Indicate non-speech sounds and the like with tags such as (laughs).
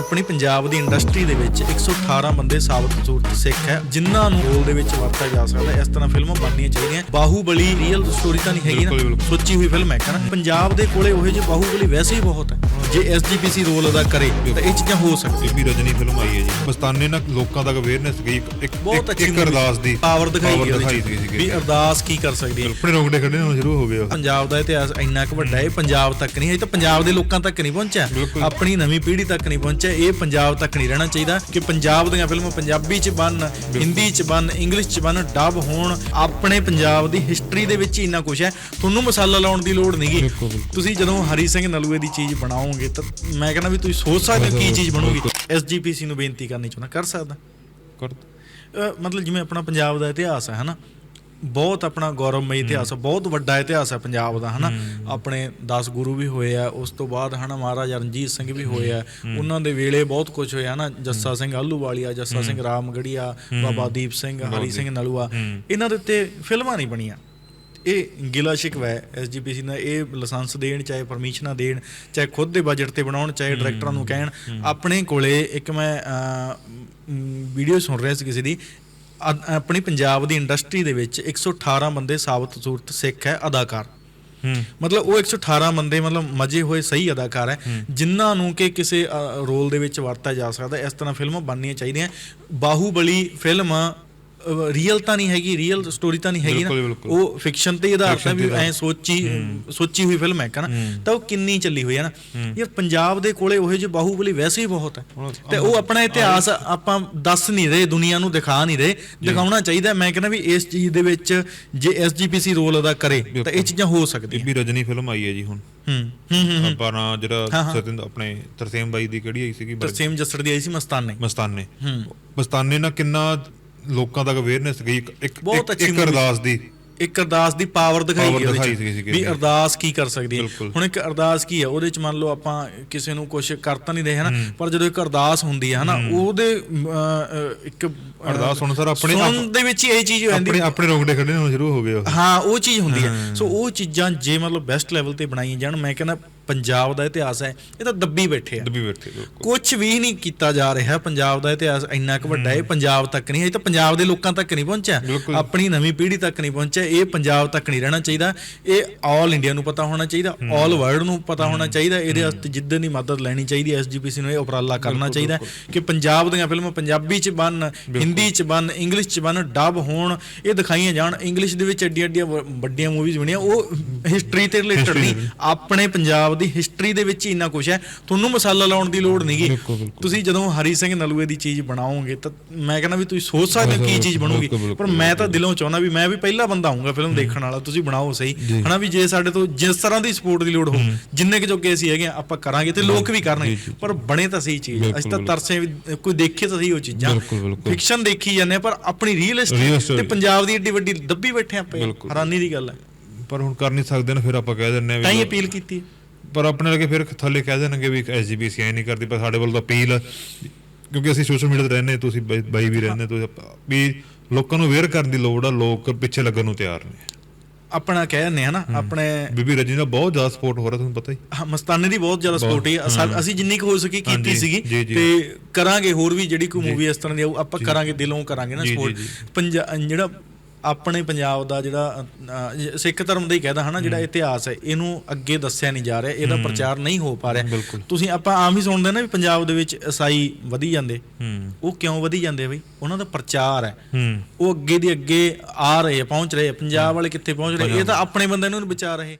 ਆਪਣੀ ਪੰਜਾਬ ਦੀ ਇੰਡਸਟਰੀ ਦੇ ਵਿੱਚ 118 ਬੰਦੇ ਸਾਬਤ ਸੂਰਤ ਸਿੱਖ ਹੈ ਜਿਨ੍ਹਾਂ ਨੂੰ ਰੋਲ ਦੇ ਵਿੱਚ ਵਰਤਿਆ ਜਾ ਸਕਦਾ। ਇਸ ਤਰ੍ਹਾਂ ਫਿਲਮਾਂ ਬਣਨੀਆਂ ਚਾਹੀਦੀਆਂ ਬਾਹੂਬਲੀ ਰੀਅਲ ਸਟੋਰੀ ਤਾਂ ਨਹੀਂ ਹੈਗੀ ਨਾ। ਸੋਚੀ ਹੋਈ ਫਿਲਮ ਹੈ ਨਾ। ਪੰਜਾਬ ਦੇ ਕੋਲੇ ਉਹੇ ਜਿਹੇ ਬਾਹੂਬਲੀ ਵੈਸੇ ਹੀ ਬਹੁਤ ਹੈ। ਜੇ ਐਸਜੀਪੀਸੀ ਰੋਲ ਅਦਾ ਕਰੇ ਤਾਂ ਇਹ ਚੀਜ਼ਾਂ ਹੋ ਸਕਦੀਆਂ। ਵੀ ਰਜਨੀ ਫਿਲਮ ਆਈ ਹੈ ਜੀ। ਮਸਤਾਨੇ ਨਾਲ ਲੋਕਾਂ ਤੱਕ ਅਵੇਅਰਨੈਸ ਗਈ ਇੱਕ- ਇੱਕ ਬਹੁਤ ਅੱਛੀ ਅਰਦਾਸ ਦੀ ਪਾਵਰ ਦਿਖਾਈ ਗਈ ਵੀ ਅਰਦਾਸ ਕੀ ਕਰ ਸਕਦੀ ਹੈ? ਆਪਣੇ ਰੋਂਗੜੇ ਖੜੇ ਹੋਣੇ ਸ਼ੁਰੂ ਹੋ ਗਏ ਪੰਜਾਬ ਦਾ ਇਤਿਹਾਸ ਇੰਨਾ ਕੁ ਵੱਡਾ ਹੈ ਪੰਜਾਬ ਤੱਕ ਨਹੀਂ ਹੈ ਇਹ ਤਾਂ ਪੰਜਾਬ ਦੇ ਲੋਕਾਂ ਤੱਕ ਨਹੀਂ ਪਹੁੰਚਿਆ। ਆਪਣੀ ਨਵੀਂ ਪੀੜ੍ਹੀ ਤੱਕ ਨਹੀਂ ਪਹੁੰਚਿਆ। ਇਹ ਪੰਜਾਬ ਤੱਕ ਨਹੀਂ ਰਹਿਣਾ ਚਾਹੀਦਾ ਕਿ ਪੰਜਾਬ ਦੀਆਂ ਫਿਲਮਾਂ ਪੰਜਾਬੀ ਚ ਬਣ ਹਿੰਦੀ ਚ ਬਣ ਇੰਗਲਿਸ਼ ਚ ਬਣ ਡਬ ਹੋਣ ਆਪਣੇ ਪੰਜਾਬ ਦੀ ਹਿਸਟਰੀ ਦੇ ਵਿੱਚ ਇੰਨਾ ਕੁਝ ਹੈ। ਤੁਹਾਨੂੰ ਮਸਾਲਾ ਲਾਉਣ ਦੀ ਲੋੜ ਨਹੀਂਗੀ। ਤੁਸੀਂ ਜਦੋਂ ਹਰੀ ਸਿੰਘ ਨਲੂਏ ਦੀ ਚੀਜ਼ ਬਣਾਓਗੇ ਤਾਂ ਮੈਂ ਕਹਿੰਦਾ ਵੀ ਤੁਸੀਂ ਸੋਚ ਸਕਦੇ ਹੋ ਕੀ ਚੀਜ਼ ਬਣੂਗੀ। ਐਸਜੀਪੀਸੀ ਨੂੰ ਬੇਨਤੀ ਕਰਨੀ ਚਾਹੁੰਦਾ। ਕਰ ਸਕਦਾ। ਕਰ ਮਤਲਬ ਜਿਵੇਂ ਆਪਣਾ ਪੰਜਾਬ ਦਾ ਇਤਿਹਾਸ ਹੈ ਹਨਾ? ਬਹੁਤ ਆਪਣਾ ਗੌਰਵਮਈ ਇਤਿਹਾਸ ਬਹੁਤ ਵੱਡਾ ਇਤਿਹਾਸ ਹੈ ਪੰਜਾਬ ਦਾ ਹਨਾ? ਆਪਣੇ 10 ਗੁਰੂ ਵੀ ਹੋਏ ਆ ਉਸ ਤੋਂ ਬਾਅਦ ਹਨਾ ਮਹਾਰਾਜਾ ਰਣਜੀਤ ਸਿੰਘ ਵੀ ਹੋਏ ਆ। ਉਹਨਾਂ ਦੇ ਵੇਲੇ ਬਹੁਤ ਕੁਝ ਹੋਇਆ ਨਾ ਜੱਸਾ ਸਿੰਘ ਆਲੂਵਾਲੀਆ ਜੱਸਾ ਸਿੰਘ ਰਾਮਗੜੀਆ ਬਾਬਾ ਦੀਪ ਸਿੰਘ ਹਰੀ ਸਿੰਘ ਨਲੂਆ। ਇਹਨਾਂ ਦੇ ਉੱਤੇ ਫਿਲਮਾਂ ਨਹੀਂ ਬਣੀਆਂ। ਇਹ ਗਿਲਾ ਸ਼ਿਕਵਾ ਹੈ ਐਸਜੀਪੀਸੀ ਨਾਲ ਇਹ ਲਾਇਸੈਂਸ ਦੇਣ ਚਾਹੇ ਪਰਮਿਸ਼ਨਾਂ ਦੇਣ ਚਾਹੇ ਖੁਦ ਦੇ ਬਜਟ ਤੇ ਬਣਾਉਣ ਚਾਹੇ ਡਾਇਰੈਕਟਰਾਂ ਨੂੰ ਕਹਿਣ। ਆਪਣੇ ਕੋਲੇ ਇੱਕ ਮੈਂ ਵੀਡੀਓ ਸੁਣ ਰਿਹਾ ਸੀ ਕਿਸੇ ਦੀ। ਆਪਣੀ ਪੰਜਾਬ ਦੀ ਇੰਡਸਟਰੀ ਦੇ ਵਿੱਚ 118 ਬੰਦੇ ਸਾਬਤ ਸੂਰਤ ਸਿੱਖ ਹੈ ਅਦਾਕਾਰ। ਹੂੰ। ਮਤਲਬ ਉਹ 118 ਬੰਦੇ ਮਤਲਬ ਮਜੇ ਹੋਏ ਸਹੀ ਅਦਾਕਾਰ ਹੈ ਜਿਨ੍ਹਾਂ ਨੂੰ ਕਿ ਕਿਸੇ ਰੋਲ ਦੇ ਵਿੱਚ ਵਰਤਿਆ ਜਾ ਸਕਦਾ। ਇਸ ਤਰ੍ਹਾਂ ਫਿਲਮਾਂ ਬਣਨੀਆਂ ਚਾਹੀਦੀਆਂ। ਬਾਹੂਬਲੀ ਫਿਲਮ ਰੀਅਲ ਤਾਂ ਨਹੀਂ ਹੈਗੀ ਰੀਅਲ ਸਟੋਰੀ ਤਾਂ ਨਹੀਂ ਹੈਗੀ ਨਾ। ਉਹ ਫਿਕਸ਼ਨ ਤੇ ਆਧਾਰਿਤ ਹੈ ਵੀ ਐ ਸੋਚੀ ਸੋਚੀ ਹੋਈ ਫਿਲਮ ਹੈ ਨਾ। ਤਾਂ ਉਹ ਕਿੰਨੀ ਚੱਲੀ ਹੋਈ ਹੈ ਨਾ। ਯਾਰ ਪੰਜਾਬ ਦੇ ਕੋਲੇ ਉਹੇ ਜਿਹੇ ਬਾਹੂਬਲੀ ਵੈਸੇ ਹੀ ਬਹੁਤ ਹੈ। ਤੇ ਉਹ ਆਪਣਾ ਇਤਿਹਾਸ ਆਪਾਂ ਦੱਸ ਨਹੀਂ ਰਹੇ ਦੁਨੀਆ ਨੂੰ ਦਿਖਾ ਨਹੀਂ ਰਹੇ। ਦਿਖਾਉਣਾ ਚਾਹੀਦਾ ਮੈਂ ਕਹਿੰਦਾ ਵੀ ਇਸ ਚੀਜ਼ ਦੇ ਵਿੱਚ ਜੇ ਐਸਜੀਪੀਸੀ ਰੋਲ ਅਦਾ ਕਰੇ ਤਾਂ ਇਹ ਚੀਜ਼ਾਂ ਹੋ ਸਕਦੀਆਂ। ਵੀ ਰਜਨੀ ਫਿਲਮ ਆਈ ਹੈ ਜੀ ਹੁਣ। ਹੂੰ ਆਪਾਂ ਨਾ ਜਿਹੜਾ। ਸਤਿੰਦ ਆਪਣੇ ਤਰਸੇਮ ਬਾਈ ਦੀ ਕਿਹੜੀ ਆਈ ਸੀਗੀ? ਤਰਸੇਮ ਜੱਸੜ ਦੀ ਆਈ ਸੀ ਮਸਤਾਨੇ। ਮਸਤਾਨੇ। ਮਸਤਾਨੇ ਨਾਲ ਕਿੰਨਾ ਲੋਕਾਂ ਤੱਕ ਅਵੇਅਰਨੈਸ ਗਈ ਇੱਕ- ਇੱਕ ਬਹੁਤ ਇੱਕ- ਅੱਛੀ ਇੱਕ movie ਅਰਦਾਸ ਦੀ। ਇੱਕ ਅਰਦਾਸ ਦੀ ਪਾਵਰ ਦਿਖਾਈ Power ਗਈ ਉਹਦੇ ਚ ਸੀਗੀ ਵੀ। ਅਰਦਾਸ ਕੀ ਕਰ ਸਕਦੀ ਹੈ? ਬਿਲਕੁਲ। ਹੁਣ ਇੱਕ ਅਰਦਾਸ ਕੀ ਹੈ? ਉਹਦੇ ਚ ਮੰਨ ਲਓ ਆਪਾਂ ਕਿਸੇ ਨੂੰ ਕੁਝ ਕਰ ਤਾਂ ਨਹੀਂ ਰਹੇ ਹਨਾ? ਪਰ ਜਦੋਂ ਇੱਕ ਅਰਦਾਸ ਹੁੰਦੀ ਹੈ ਹਨਾ? ਉਹਦੇ ਅਮ, ਅਹ, ਇੱਕ ਅਹ, ਅਰਦਾਸ ਸੁਣ ਸਰ ਆਪਣੇ ਸੁਣਨ ਦੇ ਵਿੱਚ ਇਹ ਚੀਜ਼ ਹੋ ਜਾਂਦੀ ਆਪਣੇ ਆਪਣੇ ਰੋਂਗੜੇ ਖੜੇ ਹੋਣੇ ਸ਼ੁਰੂ ਹੋ ਗਏ ਹਾਂ ਉਹ ਚੀਜ਼ ਹੁੰਦੀ ਹੈ। ਸੋ ਉਹ ਚੀਜ਼ਾਂ ਜੇ ਮਤਲਬ ਬੈਸਟ ਲੈਵਲ ਤੇ ਬਣਾਈਆਂ ਜਾਣ ਮੈਂ ਕਹਿੰਦਾ ਪੰਜਾਬ ਦਾ ਇਤਿਹਾਸ ਹੈ ਇਹ ਤਾਂ ਦੱਬੀ ਬੈਠੇ ਆ। ਦੱਬੀ ਬੈਠੇ ਬਿਲਕੁਲ। ਕੁਝ ਵੀ ਨਹੀਂ ਕੀਤਾ ਜਾ ਰਿਹਾ ਪੰਜਾਬ ਦਾ ਇਤਿਹਾਸ ਇੰਨਾ ਕੁ ਵੱਡਾ ਹੈ ਪੰਜਾਬ ਤੱਕ ਨਹੀਂ ਹੈ ਇਹ ਤਾਂ ਪੰਜਾਬ ਦੇ ਲੋਕਾਂ ਤੱਕ ਨਹੀਂ ਪਹੁੰਚਿਆ। ਆਪਣੀ ਨਵੀਂ ਪੀੜ੍ਹੀ ਤੱਕ ਨਹੀਂ ਪਹੁੰਚਿਆ ਇਹ ਪੰਜਾਬ ਤੱਕ ਨਹੀਂ ਰਹਿਣਾ ਚਾਹੀਦਾ ਇਹ ਆਲ ਇੰਡੀਆ ਨੂੰ ਪਤਾ ਹੋਣਾ ਚਾਹੀਦਾ ਆਲ ਵਰਲਡ ਨੂੰ ਪਤਾ ਹੋਣਾ ਚਾਹੀਦਾ ਇਹਦੇ ਵਾਸਤੇ ਜਿੱਦਨ ਦੀ ਮਦਦ ਲੈਣੀ ਚਾਹੀਦੀ ਐਸਜੀਪੀਸੀ ਨੂੰ ਇਹ ਉਪਰਾਲਾ ਕਰਨਾ ਚਾਹੀਦਾ ਕਿ ਪੰਜਾਬ ਦੀਆਂ ਫਿਲਮਾਂ ਪੰਜਾਬੀ ਚ ਬਣ ਹਿੰਦੀ ਚ ਬਣ ਇੰਗਲਿਸ਼ ਚ ਬਣ ਡਬ ਹੋਣ ਇਹ ਦਿਖਾਈਆਂ ਜਾਣ। ਇੰਗਲਿਸ਼ ਦੇ ਵਿੱਚ ਐਡੀਆਂ ਐਡੀਆਂ ਵੱਡੀਆਂ ਮੂਵੀਜ਼ ਬਣੀਆਂ ਉਹ ਹਿਸਟਰੀ ਤੇ ਰਿਲੇਟਡ ਨਹੀਂ। (laughs) ਆਪਣੇ ਪੰਜਾਬ ਦੀ ਹਿਸਟਰੀ ਦੇ ਵਿੱਚ ਹੀ ਇੰਨਾ ਕੁਝ ਹੈ। ਤੁਹਾਨੂੰ ਮਸਾਲਾ ਲਾਉਣ ਦੀ ਲੋੜ ਨਹੀਂਗੀ। ਤੁਸੀਂ ਜਦੋਂ ਹਰੀ ਸਿੰਘ ਨਲੂਏ ਦੀ ਚੀਜ਼ ਬਣਾਓਗੇ ਤਾਂ ਮੈਂ ਕਹਿੰਦਾ ਵੀ ਤੁਸੀਂ ਸੋਚ ਸਕਦੇ ਹੋ ਕੀ ਚੀਜ਼ ਬਣੂਗੀ। ਪਰ ਮੈਂ ਤਾਂ ਦਿਲੋਂ ਚਾਹੁੰਦਾ ਵੀ ਮੈਂ ਵੀ ਪਹਿਲਾ ਬੰਦਾ ਆਉਂਗਾ ਫਿਲਮ ਦੇਖਣ ਵਾਲਾ ਤੁਸੀਂ ਬਣਾਓ ਸਹੀ। ਹਨਾ ਵੀ ਜੇ ਸਾਡੇ ਤੋਂ ਜਿਸ ਤਰ੍ਹਾਂ ਦੀ ਸਪੋਰਟ ਦੀ ਲੋੜ ਹੋ। ਜਿੰਨੇ ਕਿ ਜੋਗੇ ਅਸੀਂ ਹੈਗੇ ਆਪਾਂ ਕਰਾਂਗੇ ਤੇ ਲੋਕ ਵੀ ਕਰਨਗੇ। ਪਰ ਬਣੇ ਤਾਂ ਸਹੀ ਚੀਜ਼। ਅਸੀਂ ਤਾਂ ਤਰਸੇ ਵੀ- ਕੋਈ ਦੇਖੇ ਤਾਂ ਸਹੀ ਉਹ ਚੀਜ਼ਾਂ। ਫਿਕਸ਼ਨ ਦੇਖੀ ਜਾਂਦੇ ਆ ਪਰ ਆਪਣੀ ਰੀਅਲ Real ਹਿਸਟਰੀ ਤੇ। ਪੰਜਾਬ ਦੀ ਏਡੀ ਵੱਡੀ ਦੱਬੀ ਬੈਠੇ ਆਪਾਂ। ਹੈਰਾਨੀ ਦੀ ਗੱਲ ਹੈ। ਪਰ ਹੁਣ ਕਰ ਨਹੀਂ ਸਕਦੇ ਨਾ ਫਿਰ ਆਪਾਂ ਕਹਿ ਦਿੰਨੇ ਆ ਤਾਂ ਹੀ ਵੀ ਅਪੀਲ ਕੀਤੀ ਹੈ। ਪਰ ਆਪਣੇ ਲਗੇ ਫਿਰ ਥੱਲੇ ਕਹਿ ਦੇਣਗੇ ਵੀ ਐਸਜੀਪੀਸੀ ਐ ਨਹੀਂ ਕਰਦੀ ਪਰ ਸਾਡੇ ਵੱਲ ਤਾਂ ਅਪੀਲ। ਕਿਉਂਕਿ ਅਸੀਂ ਸੋਸ਼ਲ ਮੀਡੀਆ ਤੇ ਰਹਿੰਦੇ ਤੁਸੀਂ ਬਾਈ ਵੀ ਰਹਿੰਦੇ ਤੁਸੀਂ ਵੀ ਲੋਕਾਂ ਨੂੰ ਅਵੇਅਰ ਕਰਨ ਦੀ ਲੋੜ ਆ ਲੋਕ ਪਿੱਛੇ ਲੱਗਣ ਨੂੰ ਤਿਆਰ ਨੇ। ਆਪਣਾ ਕਹਿ ਦਿੰਦੇ ਹਨਾ ਆਪਣੇ ਬੀਬੀ ਰਜਨੀ ਦਾ ਬਹੁਤ ਜ਼ਿਆਦਾ ਸਪੋਰਟ ਹੋ ਰਿਹਾ ਤੁਹਾਨੂੰ ਪਤਾ ਹੀ। ਹਾਂ, ਮਸਤਾਨੇ ਦੀ ਬਹੁਤ ਜ਼ਿਆਦਾ ਸਪੋਰਟ ਹੈ ਅਸੀਂ ਜਿੰਨੀ ਕੁ ਹੋ ਸਕੀ ਕੀਤੀ ਸੀਗੀ। ਤੇ ਕਰਾਂਗੇ ਹੋਰ ਵੀ ਜਿਹੜੀ ਕੋਈ ਮੂਵੀ ਇਸ ਤਰ੍ਹਾਂ ਦੀ ਆਊ ਆਪਾਂ ਕਰਾਂਗੇ ਦਿਲੋਂ ਕਰਾਂਗੇ ਨਾ ਸਪੋਰਟ। ਪੰਜਾਬ ਜਿਹੜਾ ਆਪਣੇ ਪੰਜਾਬ ਦਾ ਜਿਹੜਾ ਅ, ਸਿੱਖ ਧਰਮ ਦਾ ਹੀ ਕਹਿੰਦਾ ਹਨਾ ਜਿਹੜਾ ਇਤਿਹਾਸ ਹੈ ਇਹਨੂੰ ਅੱਗੇ ਦੱਸਿਆ ਨਹੀਂ ਜਾ ਰਿਹਾ ਇਹਦਾ ਪ੍ਰਚਾਰ ਨਹੀਂ ਹੋ ਪਾ ਰਿਹਾ। ਬਿਲਕੁਲ। ਤੁਸੀਂ ਆਪਾਂ ਆਮ ਹੀ ਸੁਣਦੇ ਨਾ ਵੀ ਪੰਜਾਬ ਦੇ ਵਿੱਚ ਈਸਾਈ ਵਧੀ ਜਾਂਦੇ। ਹੂੰ। ਉਹ ਕਿਉਂ ਵਧੀ ਜਾਂਦੇ ਬਈ? ਉਹਨਾਂ ਦਾ ਪ੍ਰਚਾਰ ਹੈ। ਹੂੰ। ਉਹ ਅੱਗੇ ਦੀ ਅੱਗੇ ਆ ਰਹੇ ਆ, ਪਹੁੰਚ ਰਹੇ ਆ। ਪੰਜਾਬ ਵਾਲੇ ਕਿੱਥੇ ਪਹੁੰਚ ਰਹੇ? ਇਹ ਤਾਂ ਆਪਣੇ ਬੰਦੇ ਨੂੰ ਬਚਾ ਰਹੇ।